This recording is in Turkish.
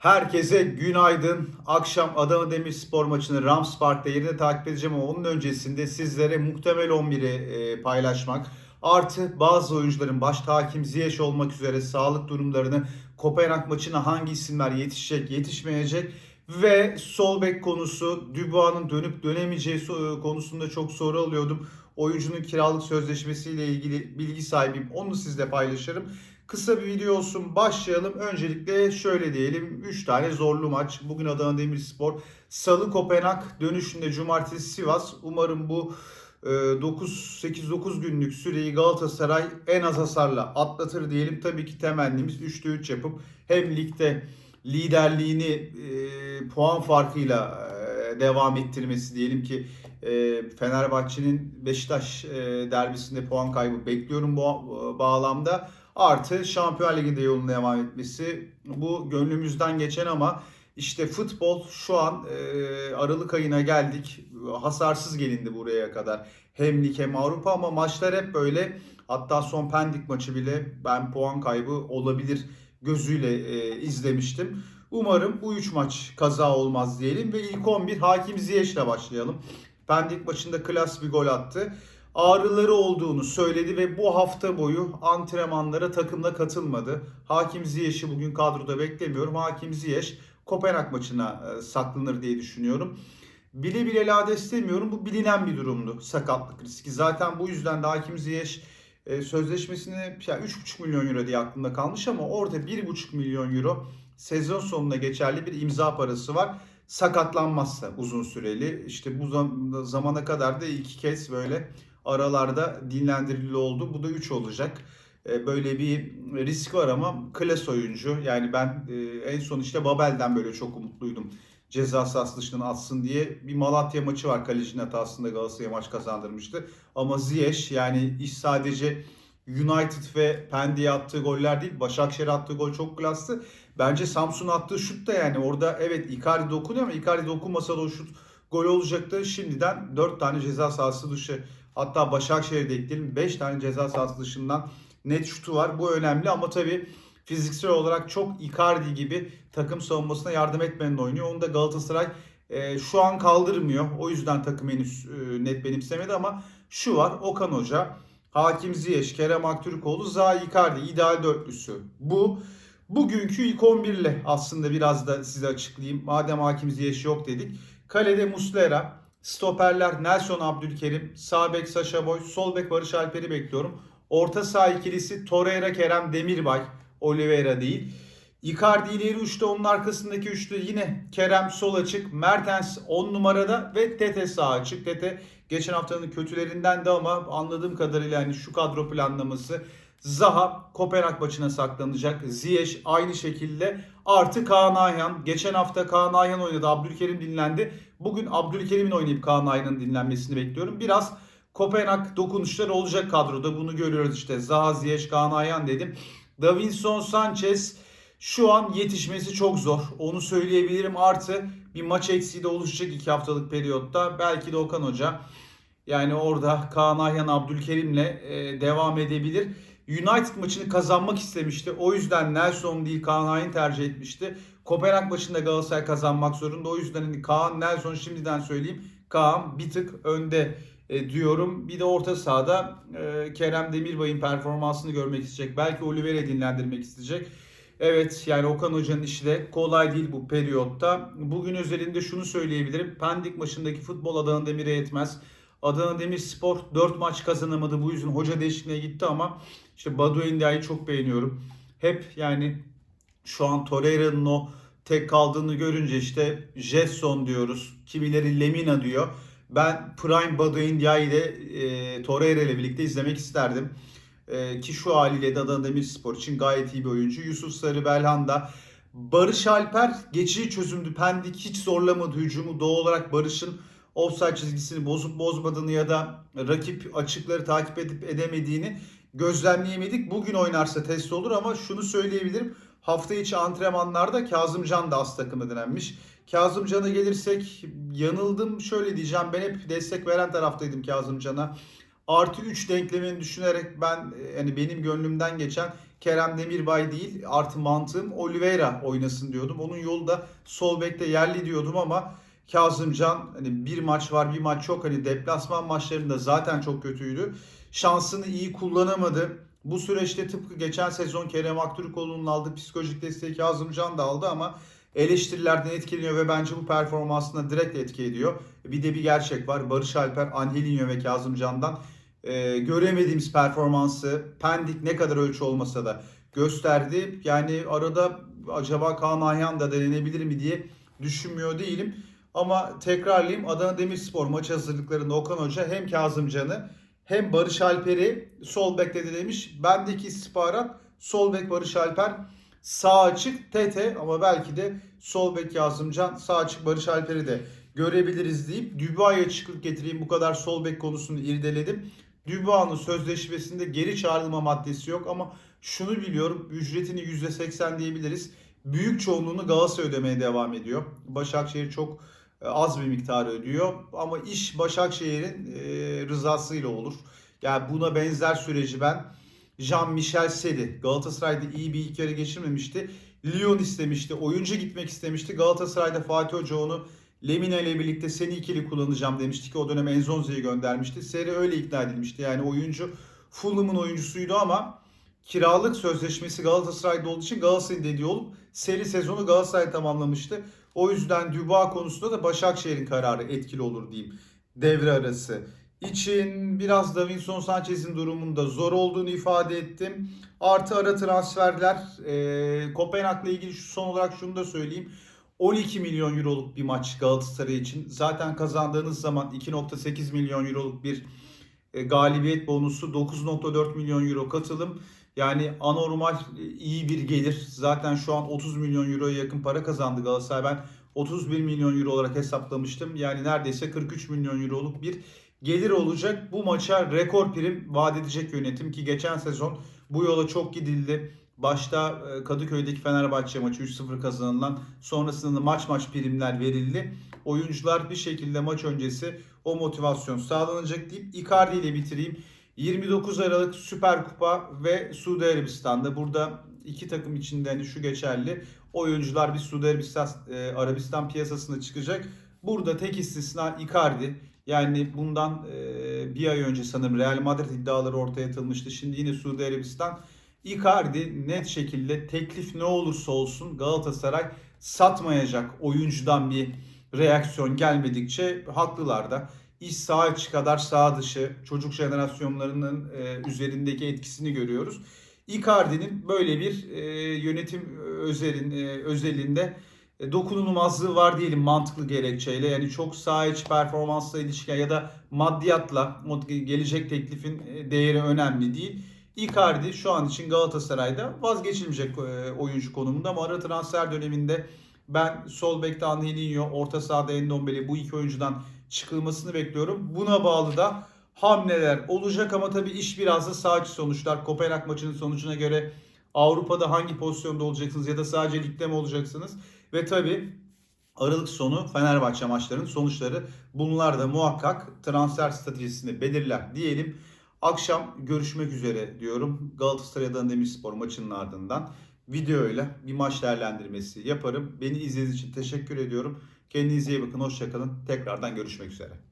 Herkese günaydın. Akşam Adana Demirspor maçını Rams Park'ta yerine takip edeceğim ama onun öncesinde sizlere muhtemel 11'i e, paylaşmak artı bazı oyuncuların başta Hakim Ziyech olmak üzere sağlık durumlarını Kopenhag maçına hangi isimler yetişecek, yetişmeyecek ve sol bek konusu Dubois'ın dönüp dönemeyeceği so- konusunda çok soru alıyordum. Oyuncunun kiralık sözleşmesiyle ilgili bilgi sahibiyim. Onu sizle paylaşırım. Kısa bir video olsun. Başlayalım. Öncelikle şöyle diyelim. 3 tane zorlu maç. Bugün Adana Demirspor. Salı Kopenhag. Dönüşünde Cumartesi Sivas. Umarım bu 9 8-9 günlük süreyi Galatasaray en az hasarla atlatır diyelim. Tabii ki temennimiz 3'te 3 yapıp hem ligde liderliğini e, puan farkıyla e, devam ettirmesi diyelim ki e, Fenerbahçe'nin Beşiktaş e, derbisinde puan kaybı bekliyorum bu e, bağlamda. Artı Şampiyon Ligi'nde yoluna devam etmesi bu gönlümüzden geçen ama işte futbol şu an e, Aralık ayına geldik. Hasarsız gelindi buraya kadar. Hem lig hem Avrupa ama maçlar hep böyle. Hatta son Pendik maçı bile ben puan kaybı olabilir gözüyle e, izlemiştim. Umarım bu 3 maç kaza olmaz diyelim ve ilk 11 Hakim Ziyech'le başlayalım. Pendik maçında klas bir gol attı. Ağrıları olduğunu söyledi ve bu hafta boyu antrenmanlara takımla katılmadı. Hakim Ziyech'i bugün kadroda beklemiyorum. Hakim Ziyech Kopenhag maçına e, saklanır diye düşünüyorum. Bile bile lades demiyorum. Bu bilinen bir durumdu. Sakatlık riski. Zaten bu yüzden de Hakim Ziyech e, sözleşmesini yani 3,5 milyon euro diye aklımda kalmış ama orada 1,5 milyon euro sezon sonuna geçerli bir imza parası var. Sakatlanmazsa uzun süreli. İşte bu zam- zamana kadar da iki kez böyle aralarda dinlendirili oldu. Bu da 3 olacak. E, Böyle bir risk var ama klas oyuncu. Yani ben e, en son işte Babel'den böyle çok umutluydum. Ceza sahası dışından atsın diye. Bir Malatya maçı var kalecinin hatasında Galatasaray'a maç kazandırmıştı. Ama Ziyech yani iş sadece United ve Pendik'e attığı goller değil. Başakşehir'e attığı gol çok klastı. Bence Samsun attığı şut da yani orada evet Icardi dokunuyor ama Icardi dokunmasa da o şut gol olacaktı. Şimdiden 4 tane ceza sahası dışı hatta Başakşehir'de ekleyelim 5 tane ceza sahası dışından net şutu var. Bu önemli ama tabii fiziksel olarak çok Icardi gibi takım savunmasına yardım etmenin oynuyor. Onu da Galatasaray e, şu an kaldırmıyor. O yüzden takım henüz e, net benimsemedi ama şu var Okan Hoca, Hakim Ziyech, Kerem Aktürkoğlu, Zaha Icardi ideal dörtlüsü. Bu bugünkü ilk 11 ile aslında biraz da size açıklayayım. Madem Hakim Ziyech yok dedik. Kalede Muslera, stoperler Nelson Abdülkerim, sağ bek Saşa Boy, sol bek Barış Alper'i bekliyorum. Orta saha ikilisi Torreira, Kerem Demirbay, Oliveira değil. Icardi ileri uçta onun arkasındaki üçlü yine Kerem sol açık, Mertens 10 numarada ve Tete sağ açık. Tete geçen haftanın kötülerinden de ama anladığım kadarıyla hani şu kadro planlaması Zaha Kopenhag maçına saklanacak. Ziyech aynı şekilde. Artı Kaan Ayhan. Geçen hafta Kaan Ayhan oynadı. Abdülkerim dinlendi. Bugün Abdülkerim'in oynayıp Kaan Ayhan'ın dinlenmesini bekliyorum. Biraz Kopenhag dokunuşları olacak kadroda. Bunu görüyoruz işte. Zaha, Ziyech, Kaan Ayhan dedim. Davinson Sanchez şu an yetişmesi çok zor. Onu söyleyebilirim. Artı bir maç eksiği de oluşacak iki haftalık periyotta. Belki de Okan Hoca yani orada Kaan Ayhan Abdülkerim'le e, devam edebilir. United maçını kazanmak istemişti. O yüzden Nelson değil Kaan Ayhan tercih etmişti. Kopenhag maçında Galatasaray kazanmak zorunda. O yüzden hani Kaan Nelson şimdiden söyleyeyim. Kaan bir tık önde e, diyorum. Bir de orta sahada e, Kerem Demirbay'ın performansını görmek isteyecek. Belki Oliveira dinlendirmek isteyecek. Evet yani Okan Hoca'nın işi de kolay değil bu periyotta. Bugün özelinde şunu söyleyebilirim. Pendik maçındaki futbol Adana Demir'e yetmez. Adana Demirspor 4 maç kazanamadı. Bu yüzden hoca değişikliğine gitti ama işte Badu Endia'yı çok beğeniyorum. Hep yani şu an Torreira'nın o tek kaldığını görünce işte Jetson diyoruz. Kimileri Lemina diyor. Ben Prime Badu Endia'yı da e, Torreira ile birlikte izlemek isterdim. E, ki şu haliyle de Adana Demirspor için gayet iyi bir oyuncu. Yusuf Sarı Belhanda. Barış Alper geçici çözümdü. Pendik hiç zorlamadı hücumu. Doğal olarak Barış'ın offside çizgisini bozup bozmadığını ya da rakip açıkları takip edip edemediğini gözlemleyemedik. Bugün oynarsa test olur ama şunu söyleyebilirim. Hafta içi antrenmanlarda Kazımcan da az takımı denenmiş. Kazımcan'a gelirsek yanıldım şöyle diyeceğim. Ben hep destek veren taraftaydım Kazımcan'a. Artı 3 denklemini düşünerek ben yani benim gönlümden geçen Kerem Demirbay değil artı mantığım Oliveira oynasın diyordum. Onun yolu da sol bekte yerli diyordum ama Kazımcan hani bir maç var bir maç çok hani deplasman maçlarında zaten çok kötüydü. Şansını iyi kullanamadı. Bu süreçte tıpkı geçen sezon Kerem Aktürkoğlu'nun aldığı psikolojik desteği Kazımcan da aldı ama eleştirilerden etkileniyor ve bence bu performansına direkt etki ediyor. Bir de bir gerçek var. Barış Alper, Angelinho ve Kazımcan'dan e, göremediğimiz performansı Pendik ne kadar ölçü olmasa da gösterdi. Yani arada acaba Kaan Ayhan da denenebilir mi diye düşünmüyor değilim. Ama tekrarlayayım Adana Demirspor maç hazırlıklarında Okan Hoca hem Kazımcan'ı hem Barış Alper'i sol bekledi demiş. Bendeki istihbarat sol bek Barış Alper sağ açık Tete ama belki de sol bek Kazımcan sağ açık Barış Alper'i de görebiliriz deyip Dubois'a açıklık getireyim bu kadar sol bek konusunu irdeledim. Dubois'un sözleşmesinde geri çağrılma maddesi yok ama şunu biliyorum ücretini %80 diyebiliriz. Büyük çoğunluğunu Galatasaray ödemeye devam ediyor. Başakşehir çok az bir miktar ödüyor ama iş Başakşehir'in e, rızasıyla olur. Yani buna benzer süreci ben Jean-Michel Seri Galatasaray'da iyi bir ilk yarı geçirmemişti. Lyon istemişti. Oyuncu gitmek istemişti. Galatasaray'da Fatih Hoca onu Lemina ile birlikte seni ikili kullanacağım demişti ki o dönem Enzonzi'yi göndermişti. Seri öyle ikna edilmişti. Yani oyuncu Fulham'ın oyuncusuydu ama kiralık sözleşmesi Galatasaray'da olduğu için Galatasaray'ın dediği olup seri sezonu Galatasaray tamamlamıştı. O yüzden Dubois konusunda da Başakşehir'in kararı etkili olur diyeyim. Devre arası için biraz Davinson Sanchez'in durumunda zor olduğunu ifade ettim. Artı ara transferler. E, Kopenhag'la ilgili şu son olarak şunu da söyleyeyim. 12 milyon euroluk bir maç Galatasaray için. Zaten kazandığınız zaman 2.8 milyon euroluk bir e, galibiyet bonusu 9.4 milyon euro katılım. Yani anormal e, iyi bir gelir. Zaten şu an 30 milyon euroya yakın para kazandı Galatasaray. Ben 31 milyon euro olarak hesaplamıştım. Yani neredeyse 43 milyon euroluk bir gelir olacak. Bu maça rekor prim vaat edecek yönetim ki geçen sezon bu yola çok gidildi. Başta e, Kadıköy'deki Fenerbahçe maçı 3-0 kazanılan sonrasında da maç maç primler verildi. Oyuncular bir şekilde maç öncesi o motivasyon sağlanacak deyip Icardi ile bitireyim. 29 Aralık Süper Kupa ve Suudi Arabistan'da burada iki takım içinde hani şu geçerli. Oyuncular bir Suudi Arabistan, e, Arabistan piyasasına çıkacak. Burada tek istisna Icardi. Yani bundan e, bir ay önce sanırım Real Madrid iddiaları ortaya atılmıştı. Şimdi yine Suudi Arabistan. Icardi net şekilde teklif ne olursa olsun Galatasaray satmayacak oyuncudan bir reaksiyon gelmedikçe haklılar da. İş sağ içi kadar sağ dışı çocuk jenerasyonlarının e, üzerindeki etkisini görüyoruz. Icardi'nin böyle bir e, yönetim özelin, e, özelinde e, dokunulmazlığı var diyelim mantıklı gerekçeyle. Yani çok sağ iç performansla ilişkin ya da maddiyatla gelecek teklifin e, değeri önemli değil. Icardi şu an için Galatasaray'da vazgeçilmeyecek e, oyuncu konumunda ama ara transfer döneminde ben sol bekte Angelinho, orta sahada Endombele bu iki oyuncudan çıkılmasını bekliyorum. Buna bağlı da hamleler olacak ama tabii iş biraz da sağ içi sonuçlar. Kopenhag maçının sonucuna göre Avrupa'da hangi pozisyonda olacaksınız ya da sadece ligde mi olacaksınız? Ve tabii Aralık sonu Fenerbahçe maçlarının sonuçları bunlar da muhakkak transfer stratejisini belirler diyelim. Akşam görüşmek üzere diyorum. Galatasaray Adana Demirspor maçının ardından videoyla bir maç değerlendirmesi yaparım. Beni izlediğiniz için teşekkür ediyorum. Kendinize iyi bakın. Hoşçakalın. Tekrardan görüşmek üzere.